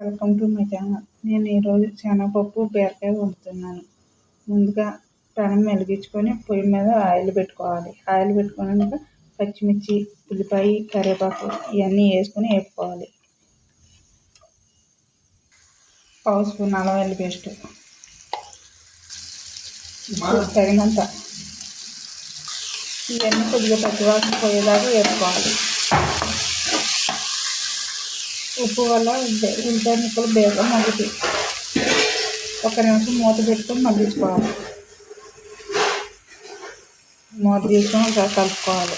Welcome to my channel. నేను ఈరోజు శనగపప్పు బీరకాయ వండుతున్నాను. ముందుగా పెనం వెలిగించుకొని పొయ్యి మీద ఆయిల్ పెట్టుకోవాలి. ఆయిల్ పెట్టుకున్నాక పచ్చిమిర్చి ఉల్లిపాయ కరివేపాకు ఇవన్నీ వేసుకొని వేపుకోవాలి. పావు స్పూన్ అల్లం పేస్ట్. తగినంత. ఇవన్నీ కొద్దిగా పచ్చివాసన పోయేలాగా వేసుకోవాలి ఉప్పు వల్ల ఉల్లిపాయ ముక్కలు బేగం మగ్గుతాయి ఒక నిమిషం మూత పెట్టుకొని మగ్గించుకోవాలి మూత తీసుకొని ఒకసారి కలుపుకోవాలి.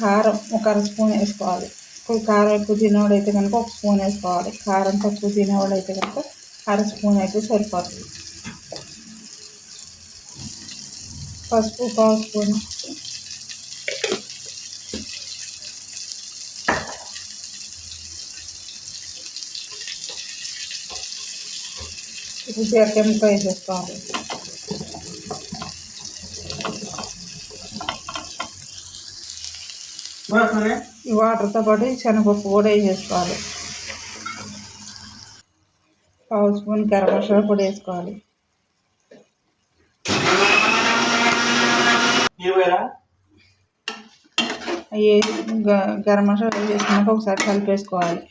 కారం ఒక అర స్పూన్ వేసుకోవాలి. ఇప్పుడు కారం ఎక్కువ తినేవాడు అయితే కనుక ఒక స్పూన్ వేసుకోవాలి. కారం తక్కువ తినేవాడు అయితే కనుక అర స్పూన్ అయితే సరిపోతుంది. పసుపు పావు స్పూన్. ఇప్పుడు బీరకాయ ముక్క వేసేసుకోవాలి ఈ వాటర్తో పాటు శనగపప్పు కూడా వేసేసుకోవాలి. పావు స్పూన్ గరం మసాలా పొడి వేసుకోవాలి. అవి గరం మసాలా వేసుకున్నాక ఒకసారి కలిపేసుకోవాలి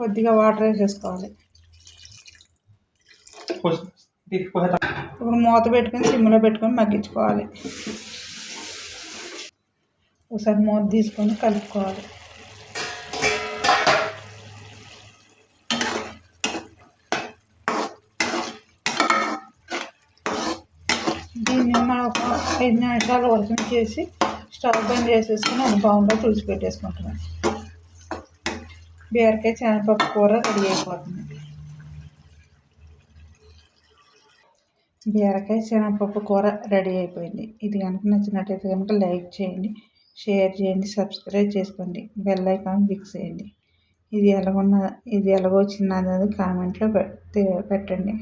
కొద్దిగా వాటర్ వేసేసుకోవాలి. ఇప్పుడు మూత పెట్టుకొని సిమ్లో పెట్టుకొని మగ్గించుకోవాలి. ఒకసారి మూత తీసుకొని కలుపుకోవాలి. దీన్ని మనం ఒక ఐదు నిమిషాలు వర్షం చేసి స్టవ్ బంద్ చేసేసుకుని అది బౌన్లో తుడిచి పెట్టేసుకుంటున్నాను బీరకాయ శనగపప్పు కూర రెడీ అయిపోతుంది. బీరకాయ శనగపప్పు కూర రెడీ అయిపోయింది. ఇది కనుక నచ్చినట్టయితే కనుక లైక్ చేయండి షేర్ చేయండి సబ్స్క్రైబ్ చేసుకోండి బెల్ ఐకాన్ ఫిక్స్ చేయండి. ఇది ఎలాగున్న ఇది ఎలాగొచ్చింది అనేది కామెంట్లో పెట్టండి.